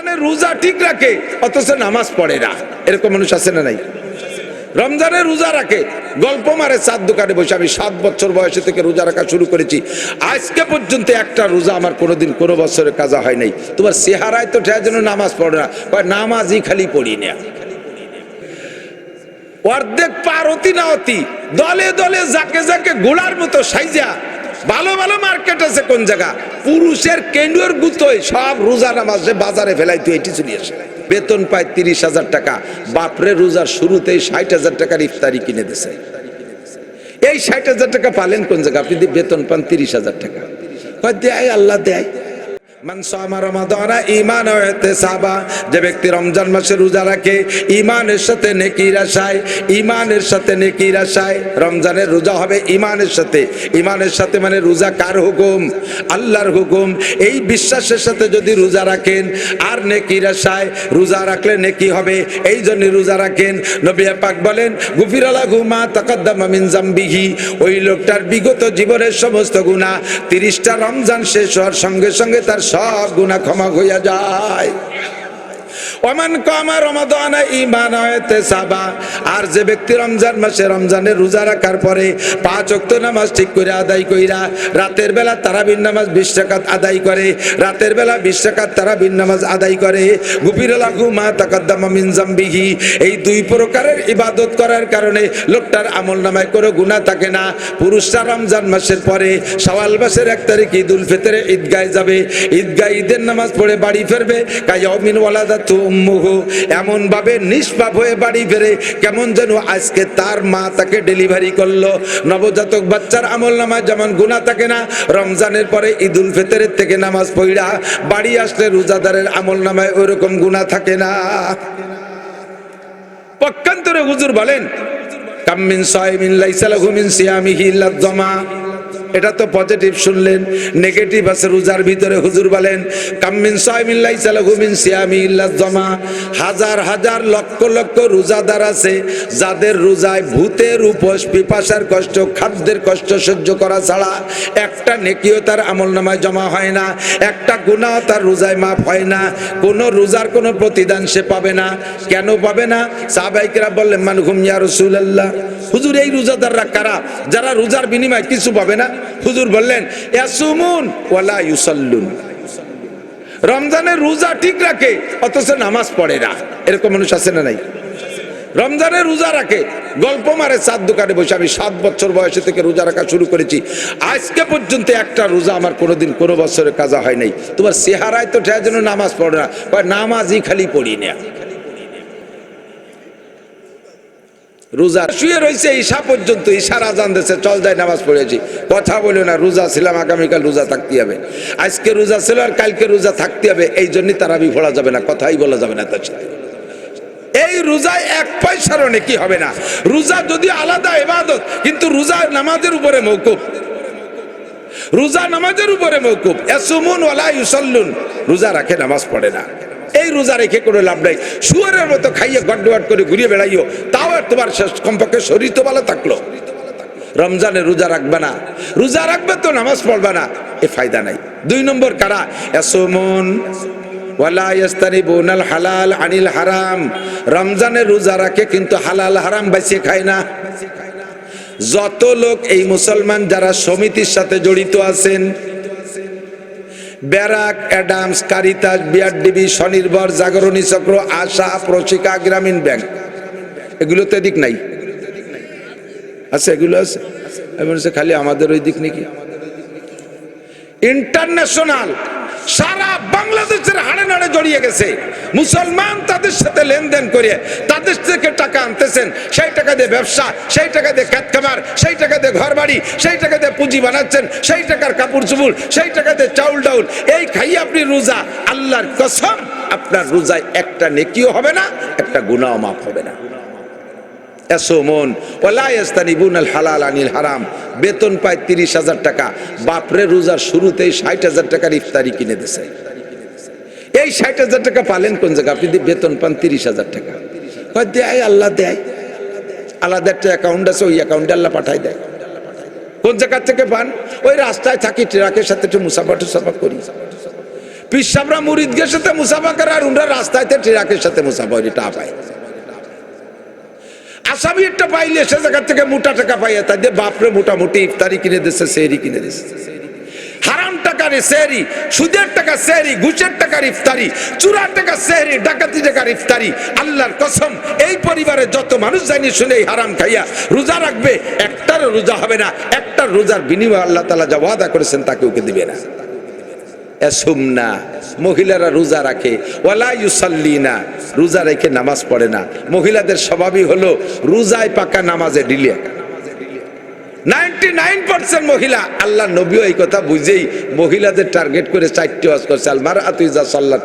রমজানের রোজা ঠিক রাখে, অথচ নামাজ পড়ে না। এরকম মানুষ আছে না নাই? রমজানের রোজা রাখে। গল্প মারে চার দোকানে বসে, আমি সাত বছর বয়সে থেকে রোজা রাখা শুরু করেছি। আজকে পর্যন্ত একটা রোজা আমার কোনোদিন কোনো বছরে কাজা হয় নাই। তোমার চেহারায় তো ঠেয়া যেন নামাজ পড়ে না। নামাজই খালি পড়ি না। অর্ধেক পার অতি না অতি, দলে দলে যাকে যাকে গোলার মতো সাইজা ভালো ভালো মার্কেট আছে কোন জায়গা? পুরুষের কেন্দ্রের গুতোয় সব রোজা নামাজ বাজারে ফেলাই তুই এটি চলে আসে। বেতন পায় তিরিশ হাজার টাকা, বাপরে রোজার শুরুতেই ষাট হাজার টাকার ইফতারি কিনে দিছে। এই ষাট হাজার টাকা পালেন কোন জায়গা? আপনি বেতন পান তিরিশ হাজার টাকা। দেয় আল্লাহ, দেয়। যে ব্যক্তি রমজান মাসে রোজা রাখে, ঈমানের সাথে নেকির আশায়, ঈমানের সাথে নেকির আশায়। রমজানের রোজা হবে ঈমানের সাথে। ঈমানের সাথে মানে রোজা কার হুকুম? আল্লাহর হুকুম। এই বিশ্বাসের সাথে যদি রোজা রাখেন, আর নেকির আশায় রোজা রাখলে নেকি হবে, এই জন্য রোজা রাখেন। নবী পাক বলেন গুফির আলাহু মা তাকাদ্দামা মিন জামবিহি। ওই লোকটার বিগত জীবনের সমস্ত গুনাহ তিরিশটা রমজান শেষ হওয়ার সঙ্গে সঙ্গে তার সব গুণা ক্ষমা হইয়া যায়। ওমান কামা রমাদানা, ঈমান হয়তে সাবা। আর যে ব্যক্তি রমজান মাসে রমজানের রোজা রাখার পরে পাঁচ ওয়াক্ত নামাজ ঠিক করে আদায় কইরা রাতের বেলা তারাবির নামাজ বিশ আদায় করে, রাতের বেলা বিশ টাকাত তারাবির নামাজ আদায় করে গুপির লাগু মা তাকাদ্দামা মিন জামবিহি। এই দুই প্রকারের ইবাদত করার কারণে লোকটার আমল নামায় কোনো গুনাহ থাকে না। পুরুষরা রমজান মাসের পরে সওয়াল মাসের এক তারিখ ঈদ উল ফিতরে ঈদগায় যাবে। ঈদগাহ ঈদের নামাজ পড়ে বাড়ি ফেরবে। ফিরবে কায়ামিন ওয়ালাদা তুম্মুহু এমন ভাবে নিষ্পাপ হয়ে বাড়ি ফেরে কেমন যেন আজকে তার মা তাকে ডেলিভারি করল। নবজাতক বাচ্চার আমল নামায় যেমন গুণা থাকে না, রমজানের পরে ঈদ উল ফিতরের থেকে নামাজ পড়া, বাড়ি আসলে রোজাদারের আমল নামায় ওইরকম গুণা থাকে না। পক্ষান্তরে হুজুর বলেন কাম্মিন সাইমিন লাইসা লাহু মিন সিয়ামিহি যামা এটা তো পজিটিভ শুনলেন নেগেটিভ আছে রোজার ভিতরে, হুজুর বলেন, কাম্মিন সাইমিন লাইসা লাহু মিন সিয়ামি ইল্লা যামা হাজার হাজার লক্ষ লক্ষ রোজাদার আছে, যাদের রোজায় ভূতের উপোস, পিপাসার কষ্ট, খাদ্যের কষ্ট সহ্য করা ছাড়া একটা নেকিও তার আমল নামায় জমা হয় না, একটা গুনাহ তার রোজায় মাফ হয় না, কোনো রোজার কোনো প্রতিদান সে পাবে না। কেন পাবে না? সাহাবাইকেরা বললেন, মান ঘুম ইয়া রাসূলুল্লাহ। হুজুর, এই রোজাদাররা কারা? যারা রোজার বিনিময়ে কিছু পাবে না হুজুর বললেন ওয়ালা ইউসাল্লুন। রমজানের রোজা ঠিক রাখে, অথচ নামাজ পড়ে না। এরকম মানুষ আছে না নাই? রমজানের রোজা রাখে, গল্প মারে চার দোকানে বসে। আমি সাত বছর বয়সে থেকে রোজা রাখা শুরু করেছি। আজকে পর্যন্ত একটা রোজা আমার কোনোদিন কোনো বছরে কাজা হয় নাই। তোমার চেহারায় তো যেন নামাজ পড়ে না। নামাজই খালি পড়ি না। রোজা শুয়ে রয়েছে ঈশা পর্যন্ত ঈশার আজান দিয়েছে চল যাই নামাজ পড়েছি। কথা বলে না, রোজা ছিলাম, আগামীকাল রোজা থাকতে হবে। আজকে রোজা ছিল আর কালকে রোজা থাকতে হবে, এই জন্যই তারাবি পড়া যাবে না, কথাই বলা যাবে না তার সাথে। এই রোজায় এক পয়সারও নেকি হবে না। রোজা যদি আলাদা ইবাদত, কিন্তু রোজা নামাজের উপরে মৌকুফ রোজা নামাজের উপরে মৌকুফ এসুমুন ওয়ালা ইউসাল্লুন। রোজা রাখে, নামাজ পড়ে না। এই রোজা রেখে কোনো লাভ নাই। শুয়ারের মতো খাইয়ে গড্ডোয়াট করে ঘুরিয়ে বেড়াইও। আর তোমার শেষ কমপক্ষে শরীর তো ভালো থাকল। রমজানে রোজা রাখবে না। রোজা রাখবে তো নামাজ পড়বে না। এ ফায়দা নাই। দুই নম্বর কারা? এসমন হালাল আনিল হারাম। রমজানে রোজা রাখে কিন্তু হালাল হারাম খায় না। যত লোক এই মুসলমান যারা সমিতির সাথে জড়িত আছেন, ব্যারাক, অ্যাডামস, কারিতাস, বিআরডিবি, স্বনির্ভর, জাগরণী চক্র, আশা, প্রশিকা, গ্রামীণ ব্যাংক এগুলো তো এদিক নাই। আছে, এগুলো আছে। আমি খালি আমাদের ওই দিক নাকি? ইন্টারন্যাশনাল সারা বাংলাদেশের হাড়ে নাড়ে জড়িয়ে গেছে। মুসলমান তাদের সাথে লেনদেন করে, তাদের থেকে টাকা আনতেছেন। সেই টাকা দিয়ে ব্যবসা, সেই টাকা দিয়ে খ্যাত খামার, সেই টাকা দিয়ে ঘর বাড়ি সেই টাকা দিয়ে পুঁজি বানাচ্ছেন, সেই টাকার কাপড় চুপুর, সেই টাকা দিয়ে চাউল ডাউল। এই খাই আপনি রোজা, আল্লাহর কসম, আপনার রোজায় একটা নেকিও হবে না, একটা গুনাও মাফ হবে না। এসমন ওলাইস্তানিবুন আল হালাল আনিল হারাম। বেতন পায় তিরিশ হাজার টাকা। বাপরে রোজার শুরুতেই ষাট হাজার টাকার ইফতারি কিনে দিছে। এই ষাট হাজার টাকা পালেন কোন জায়গা আপনি বেতন পান তিরিশ হাজার টাকা। দেয় আল্লাহ, দেয়। আলাদা একটা অ্যাকাউন্ট আছে, ওই অ্যাকাউন্টে আল্লাহ পাঠায় দেয়। কোন জায়গা থেকে পান? ওই রাস্তায় থাকি, ট্রাকের সাথে একটু মুসাফা টুসাফা করি। পিসাবরা মুরিদদের সাথে মুসাফা করে আর উনরা রাস্তায় ট্রাকের সাথে মুসাফা হয় টা পায়। আসামি একটা পাইলে সে জায়গা থেকে মোটা টাকা পাইয়া তাই দিয়ে বাপরে মোটামুটি ইফতারি কিনে দিচ্ছে সেরি কিনে দিচ্ছে হারাম সুদের টাকা টাকা ডাকাতি আল্লাহর কসম, এই যত মানুষ জানি শুনে হারাম খাইয়া রোজা রাখবে, একটারও রোজা হবে না, একটার রোজার বিনিময়ে আল্লাহ তালা যা ওয়াদা করেছেন তাকে ওকে দিবে না। এসুমনা মহিলারা রোজা রাখে। ওয়ালা ইউসাল্লিনা রোজা রেখে নামাজ পড়ে না। মহিলাদের স্বভাবই হলো, রোজায় পাকা নামাজে ডিলিয়া নাইনটি নাইন পার্সেন্ট মহিলা, আল্লাহ এই কথা বুঝেই মহিলাদের টার্গেট করে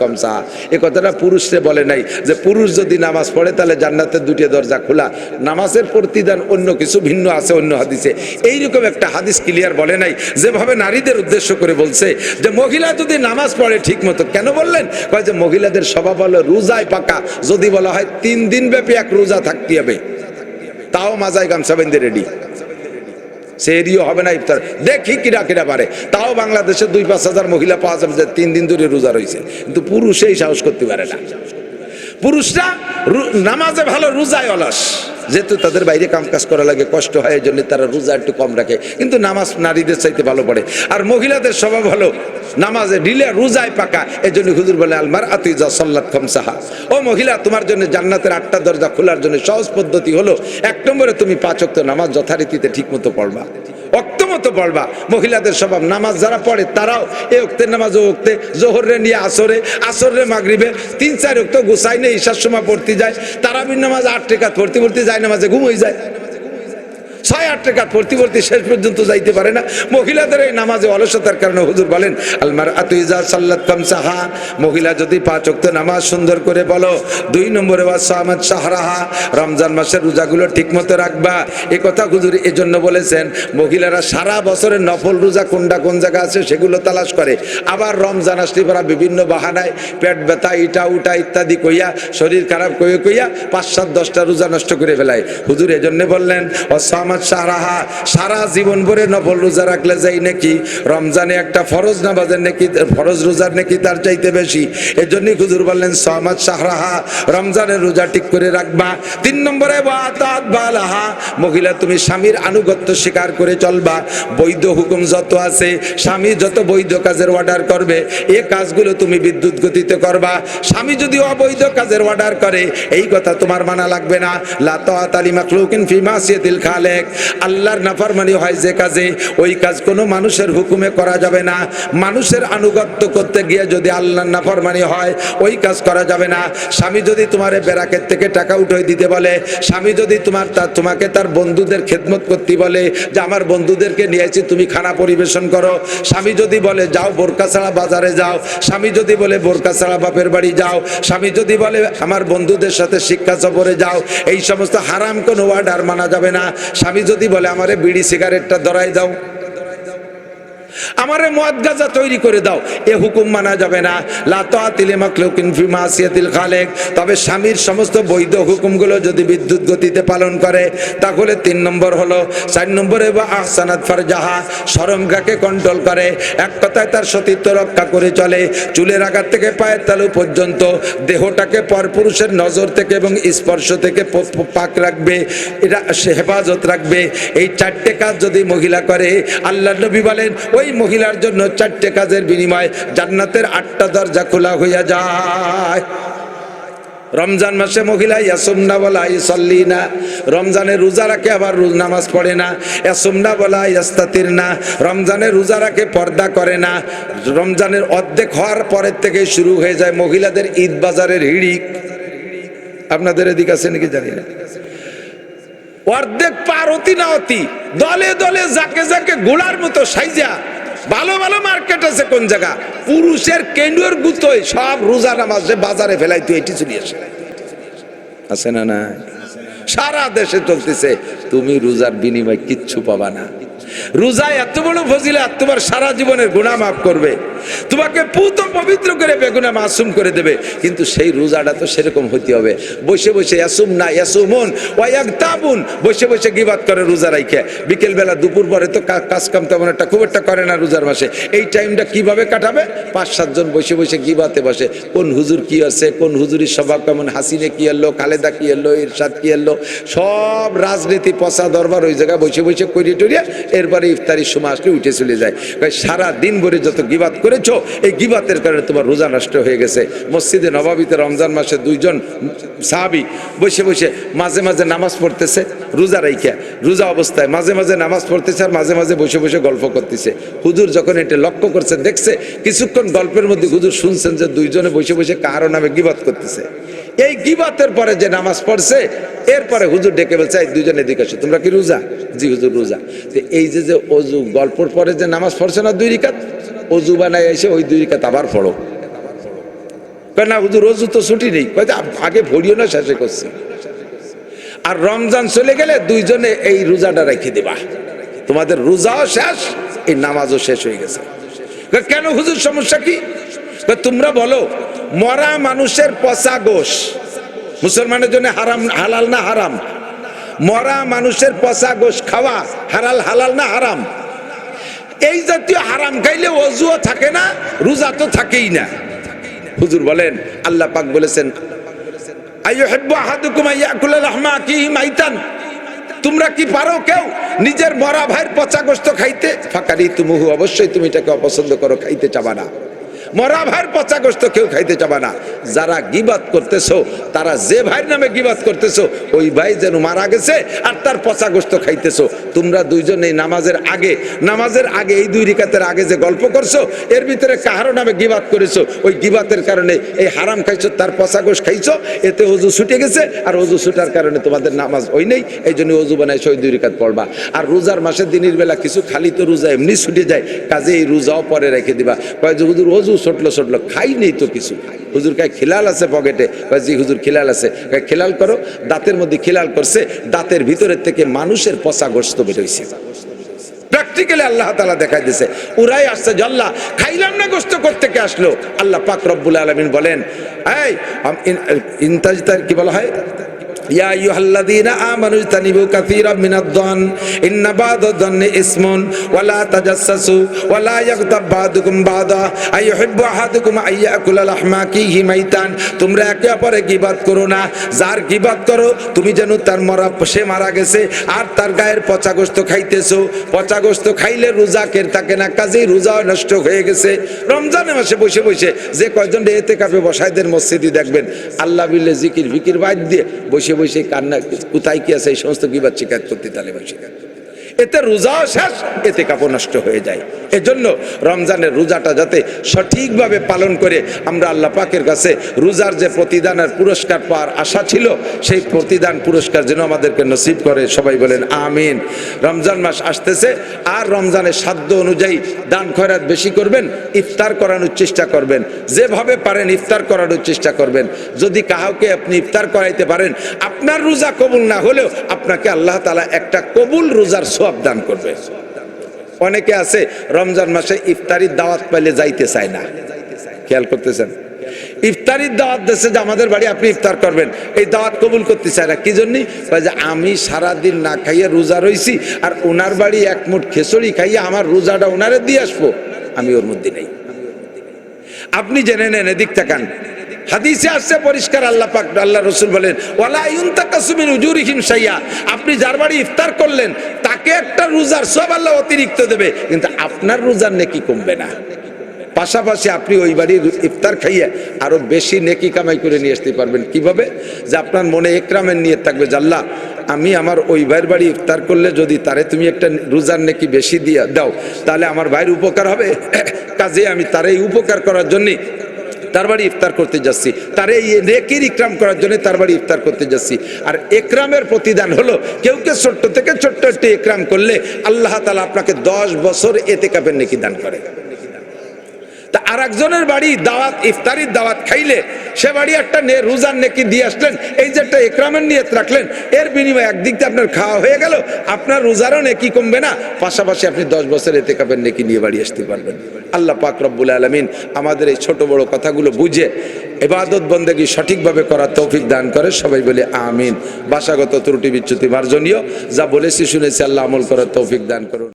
কমসা এ কথাটা পুরুষরে বলে নাই, যে পুরুষ যদি নামাজ পড়ে তাহলে জান্নাতের দুটি দরজা খোলা। নামাজের প্রতিদান অন্য কিছু ভিন্ন আছে, অন্য হাদিসে। এইরকম একটা হাদিস ক্লিয়ার বলে নাই, যেভাবে নারীদের উদ্দেশ্য করে বলছে, যে মহিলা যদি নামাজ পড়ে ঠিক মতো কেন বললেন? কয় যে মহিলাদের স্বভাব হলো রোজায় পাকা, যদি বলা হয় তিন দিন ব্যাপী এক রোজা থাকতে হবে। তাও মাজায় গামছা বেঁধে রেডি সেরিও হবে না ইফতার। দেখি কিরা কিরা পারে। তাও বাংলাদেশে দুই পাঁচ হাজার মহিলা পাওয়া যাবে যে তিন দিন ধরে রোজা রয়েছে কিন্তু পুরুষেই সাহস করতে পারে না। পুরুষরা নামাজে ভালো রোজায় অলস। যেহেতু তাদের বাইরে কাম কাজ করা লাগে, কষ্ট হয়, এই জন্য তারা রোজা একটু কম রাখে। কিন্তু নামাজ নারীদের চাইতে ভালো পড়ে। আর মহিলাদের স্বভাব হলো, নামাজে ঢিলে রোজায় পাকা, এই জন্য হুজুর বলে আলমার আতিজা সল্লাত খমসাহা। ও মহিলা, তোমার জন্য জান্নাতের আটটা দরজা খোলার জন্য সহজ পদ্ধতি হলো, এক নম্বরে তুমি পাঁচ ওয়াক্ত নামাজ যথারীতিতে ঠিকমতো পড়বা। অক্ত পড়বা মহিলাদের স্বভাব, নামাজ যারা পড়ে তারাও এ অক্তের নামাজ ও অক্তে জোহরে নিয়ে আসরে আসরে মাগরিবে তিন, চার অক্ত গুসাইনে ঈশার সময় পড়তে যায়, তারাবির নামাজ আট টেকা পড়তে পড়তে যায়, নামাজে ঘুম হয়ে যায়। ছয় আট টাকা পড়তে শেষ পর্যন্ত যাইতে পারে না। মহিলাদের এই নামাজে অলসতার কারণে হুজুর বলেন আলমার আতুইজা সাল্লাত কামসাহা মহিলা যদি পাঁচ ওয়াক্ত নামাজ সুন্দর করে বলো, দুই নম্বরে বা সাহমদ শাহরাহা। রমজান মাসের রোজাগুলো ঠিক মতো রাখবা। এ কথা হুজুর এই জন্য বলেছেন, মহিলারা সারা বছরের নফল রোজা কোনটা কোন জায়গা আছে সেগুলো তালাশ করে। আবার রমজান আসলে পরা বিভিন্ন বাহানায় পেট ব্যথা, ইটা উটা ইত্যাদি কইয়া, শরীর খারাপ কইয়া কইয়া পাঁচ সাত দশটা রোজা নষ্ট করে ফেলায়। হুজুর এজন্য বললেন ও সামাদ সারাহা, সারা জীবন ভরে নফল রোজা রাখলে যাই নাকি, রমজানে একটা ফরজ নামাজের নাকি, ফরজ রোজার নাকি তার চাইতে বেশি। এজন্যই হুজুর বললেন, সামাদ সাহরাহা রমজানের রোজা ঠিক করে রাখবা। তিন নম্বরে বালাহা, মহিলা তুমি স্বামীর আনুগত্য স্বীকার করে চলবা। বৈধ হুকুম যত আছে, স্বামী যত বৈধ কাজের অর্ডার করবে, এ কাজগুলো তুমি বিদ্যুৎ গতিতে করবা। স্বামী যদি অবৈধ কাজের অর্ডার করে, এই কথা তোমার মানা লাগবে না। লাতাত আলী মাখলুকিন ফি মাসিয়াতিল খালেক আল্লাহর নাফরমানি হয় যে কাজে, ওই কাজ কোনো মানুষের হুকুমে করা যাবে না। মানুষের আনুগত্য করতে গিয়ে যদি আল্লাহর নাফরমানি হয়, ওই কাজ করা যাবে না। স্বামী যদি তোমার ব্যারাকের থেকে টাকা উঠে দিতে বলে, স্বামী যদি তোমার তার তোমাকে তার বন্ধুদের খেদমত করতে বলে, যে আমার বন্ধুদেরকে নিয়ে এসে তুমি খানা পরিবেশন করো। স্বামী যদি বলে, যাও বোরকা ছাড়া বাজারে যাও। স্বামী যদি বলে, বোরকা ছাড়া বাপের বাড়ি যাও। স্বামী যদি বলে, আমার বন্ধুদের সাথে শিক্ষা সফরে যাও। এই সমস্ত হারাম কোনো ওয়ার্ডার মানা যাবে না। স্বামী যদি বলে আমারে বিড়ি সিগারেটটা ধরাই দাও। আমারে মদ গাজা তৈরি করে দাও। এ হুকুম মানা যাবে না। মাসিয়াতিল খালেক। তবে স্বামীর সমস্ত বৈধ হুকুমগুলো যদি বিদ্যুৎ গতিতে পালন করে, তাহলে তিন নম্বর হলো, চার নম্বরে বা আহসানাত ফারজাহা শরমগাকে কন্ট্রোল করে। এক কথায় তার সতীত্ব রক্ষা করে চলে। চুলের আঘাত থেকে পায়ের তালু পর্যন্ত দেহটাকে পরপুরুষের নজর থেকে এবং স্পর্শ থেকে পাক রাখবে। এটা হেফাজত রাখবে। এই চারটে কাজ যদি মহিলা করে আল্লাহ নবী বলেন, ওই মহিলার জন্য চারটে কাজের বিনিময় জান্নাতের আটটা দরজা খোলা হইয়া যায়। রমজান মাসে মহিলা ইয়াসুমনা বলা ইসল্লি না। রমজানে রোজা রাখে আবার রোজ নামাজ পড়ে না। ইয়াসুমনা বলা, ইয়াস্তাতির না। রমজানে রোজা রাখে, পর্দা করে না। রমজানের অর্ধেক হওয়ার পরের থেকে শুরু হয়ে যায় মহিলাদের ঈদ বাজারের হিড়িক। আপনাদের এদিক আছে নাকি জানি না? অর্ধেক পার অতি না অতি, দলে দলে যাকে যাকে গোলার মতো সাইজা ভালো ভালো মার্কেট আছে কোন জায়গা? পুরুষের কেন্দুয়ের গুতোয় সব রোজা নামাজে বাজারে ফেলাই তুই, এটি চলে আসে। আছে না না সারা দেশে চলতেছে। তুমি রোজার বিনিময় কিচ্ছু পাবা না। রোজা এত বড় ফজিলা তোমার সারা জীবনের গুণা মাফ করবে। তোমাকে পবিত্র করে বেগুনা মাসুম করে দেবে। কিন্তু সেই রোজাটা তো সেরকম হইতে হবে। বসে বসে ইয়াসুম না, ইয়াসুমন ওয়াক তাবুন বসে বসে গিবাত করে রোজা রাইখে। বিকেল বেলা দুপুর পরে তো কাজ কাম তেমন একটা খুব একটা করে না রোজার মাসে। এই টাইমটা কীভাবে কাটাবে? পাঁচ, সাতজন বসে বসে গিবাতে বসে। কোন হুজুর কি আছে? কোন হুজুরির স্বভাব কেমন? হাসিনে কি এলো? খালেদা কি এলো? ইরশাদ কি এলো? সব রাজনীতি, পচা দরবার ওই জায়গায় বসে বসে করিয়ে টরিয়ে এরপরে ইফতারির সময় আসলে উঠে চলে যায়। সারা দিন ভরে যত গিবাত করেছ, এই গিবাতের কারণে তোমার রোজা নষ্ট হয়ে গেছে। মসজিদে নবাবিতে রমজান মাসে দুইজন সাহাবি বসে বসে মাঝে মাঝে নামাজ পড়তেছে, রোজা রাইখা। রোজা অবস্থায় মাঝে মাঝে নামাজ পড়তেছে আর মাঝে মাঝে বসে বসে গল্প করতেছে। হুজুর যখন এটা লক্ষ্য করছে, দেখছে, কিছুক্ষণ গল্পের মধ্যে হুজুর শুনছেন যে দুইজনে বসে বসে কারও নামে গিবাদ করতেছে। এই গিবাতের পরে যে নামাজ পড়ছে, এরপরে হুজুর ডেকে বলছে, এই দুইজন এদিকে আসো, তোমরা কি রোজা? জি, হুজুর রোজা। তো এই যে যে অজু, গল্পর পরে যে নামাজ পড়ছে না দুই রিকাত, অজু বানায় এসে ওই দুই রিকাত আবার পড়ো। না হুজুর, অজু তো ছুটি নেই। আগে ভরিও না, শেষে করছি। আর রমজান চলে গেলে দুইজনে এই রোজাটা রেখে দিবা। তোমাদের রোজাও শেষ, এই নামাজও শেষ হয়ে গেছে। কেন হুজুর, সমস্যা কি? তোমরা বলো মরা মানুষের পচা গোশ। মুসলমানের জন্য হারাম হালাল না হারাম? মরা মানুষের পচা গোশ খাওয়া হালাল হালাল না হারাম? এই জাতীয় হারাম খাইলে অজুও থাকে না, রোজা তো থাকেই না। হুজুর বলেন, আল্লাহ পাক বলেছেন তোমরা কি পারো কেউ নিজের মরা ভাইয়ের পচা গোস্ত খাইতে? ফাকারি তুমুহু অবশ্যই তুমি এটাকে অপছন্দ করো, খাইতে চাবা না। মরা ভাইয়ের পচা গোস্ত কেউ খাইতে চাবে না। যারা গিবাদ করতেছো, তারা যে ভাইয়ের নামে গিবাদ করতেছো, ওই ভাই যেন মারা গেছে আর তার পচা গোস্ত খাইতেছো। তোমরা দুইজন এই নামাজের আগে নামাজের আগে এই দুই রিকাতের আগে যে গল্প করছ, এর ভিতরে কাহারো নামে গিবাদ করেছ? ওই গিবাতের কারণে এই হারাম খাইছো, তার পচা গোশ খাইছো, এতে অজু ছুটে গেছে আর অজু ছুটার কারণে তোমাদের নামাজ ওই নেই এই জন্য অজু বানাইছো, ওই দুই রিকাত পড়বা। আর রোজার মাসের দিনের বেলা কিছু খালি তো রোজা এমনি ছুটে যায় কাজে এই রোজাও পরে রেখে দিবা। কয় যে, হুজুর, অজু ছটলো ছটলো খাই নেই তো কিছু। হুজুর কায়, খিলাল আছে পকেটে। জি হুজুর, খিলাল আছে। খিলাল করো, দাঁতের মধ্যে খিলাল করছে, দাঁতের ভিতরের থেকে মানুষের পচা গোস্ত বেরোইছে প্র্যাকটিক্যালি আল্লাহ তালা দেখাই দিছে। উরাই আসছে আল্লাহ, খাইলাম না গোস্ত করতে কে আসলো? আল্লাহ পাক রব্বুল আলমিন বলেন, এই ইনতাজতার কি বলা হয়? ইয়া আইয়ুহাল্লাযীনা আমানু কাসীরাম মিনাদ-দন ইন্না ইসমুন তাজাসসু আহাদুকুম লাহমা আখিহি মাইতান। তোমরা একে করো না, যার গীবাত করো, তুমি যেন তার মরা, সে মারা গেছে, আর তার গায়ের পচা গোস্ত খাইতেছো। পচা গোস্ত খাইলে রোজা কের থাকে না, কাজেই রোজা নষ্ট হয়ে গেছে। রমজানের মাসে বসে বসে যে কয়জন এতে কাপে বসাইদের মসজিদই দেখবেন। আল্লাহ বিল্লে জিকির ফিকির বাদ দিয়ে বসে বসে কান্না কোথায় কি আছে এই সমস্ত কিবার শিকায়ত করতে তালে শিকায়ত এতে রোজাও শেষ, এতে কাপড় নষ্ট হয়ে যায়। এজন্য রমজানের রোজাটা যাতে সঠিকভাবে পালন করে আমরা আল্লাহ পাকের কাছে রোজার যে প্রতিদানের পুরস্কার পাওয়ার আশা ছিল, সেই প্রতিদান পুরস্কার যেন আমাদেরকে নসিব করে। সবাই বলেন, আমিন। রমজান মাস আসতেছে, আর রমজানের সাধ্য অনুযায়ী দান খয়রাত বেশি করবেন, ইফতার করানোর চেষ্টা করবেন। যেভাবে পারেন ইফতার করানোর চেষ্টা করবেন। যদি কাউকে আপনি ইফতার করাইতে পারেন, আপনার রোজা কবুল না হলেও আপনাকে আল্লাহ তালা একটা কবুল রোজার সোয়াব দান করবে। অনেকে আছে, রমজান মাসে ইফতারির দাওয়াত পাইলে যাইতে চায় না। খেয়াল করতেছেন? ইফতারির দাওয়াত দেশে যে আমাদের বাড়ি আপনি ইফতার করবেন। এই দাওয়াত কবুল করতে চায় না। কি জন্য? যে আমি সারাদিন না খাইয়ে রোজা রইছি আর ওনার বাড়ি এক মুঠ খেসড়ি খাইয়ে আমার রোজাটা ওনারে দিয়ে আসব। আমি ওর মধ্যে নেই। আপনি জেনে নেন, এদিক তাকান। হাদিসে আসছে পরিষ্কার, আল্লাহ পাক, আল্লাহ রসুল বলেন, ওয়ালা ইউনতাকাসুমিন উজুরিহিম শাইয়া। আপনি যার বাড়ি ইফতার করলেন তাকে একটা রোজার সব আল্লাহ অতিরিক্ত দেবে, কিন্তু আপনার রোজার নেকি কমবে না। পাশাপাশি আপনি ওই বাড়ির ইফতার খাইয়ে আরও বেশি নেকি কামাই করে নিয়ে আসতে পারবেন। কীভাবে? যে আপনার মনে একরামের নিয়ে থাকবে জাল্লা আমি আমার ওই ভাইয়ের বাড়ি ইফতার করলে যদি তারে তুমি একটা রোজার নেকি বেশি দিয়ে দাও, তাহলে আমার ভাইয়ের উপকার হবে? কাজে আমি তার উপকার করার জন্যে তার বাড়ি ইফতার করতে যাচ্ছি। তার এই নেকির ইকরাম করার জন্য তার বাড়ি ইফতার করতে যাচ্ছি। আর একরামের প্রতিদান হলো, কেউ কেউকে ছোট্ট থেকে ছোট্ট একটি একরাম করলে আল্লাহ তালা আপনাকে দশ বছর এতে কাপের নেকি দান করে। আর একজনের বাড়ি দাওয়াত, ইফতারির দাওয়াত খাইলে সে বাড়ি একটা নে, রোজার নেকি দিয়ে আসলেন, এই যে একটা একরামের নিয়ত রাখলেন, এর বিনিময়ে একদিক দিয়ে আপনার খাওয়া হয়ে গেল, আপনার রোজারও নেকি কমবে না, পাশাপাশি আপনি দশ বছর এতে কাপের নেকি নিয়ে বাড়ি আসতে পারবেন। আল্লাহ পাক রব্বুল আলমিন আমাদের এই ছোট বড় কথাগুলো বুঝে এবাদত বন্দেগী সঠিকভাবে করার তৌফিক দান করে, সবাই বলে আমিন। ভাষাগত ত্রুটি বিচ্যুতি মার্জনীয়, যা বলেছি শুনেছি আল্লাহ আমল করার তৌফিক দান করুন।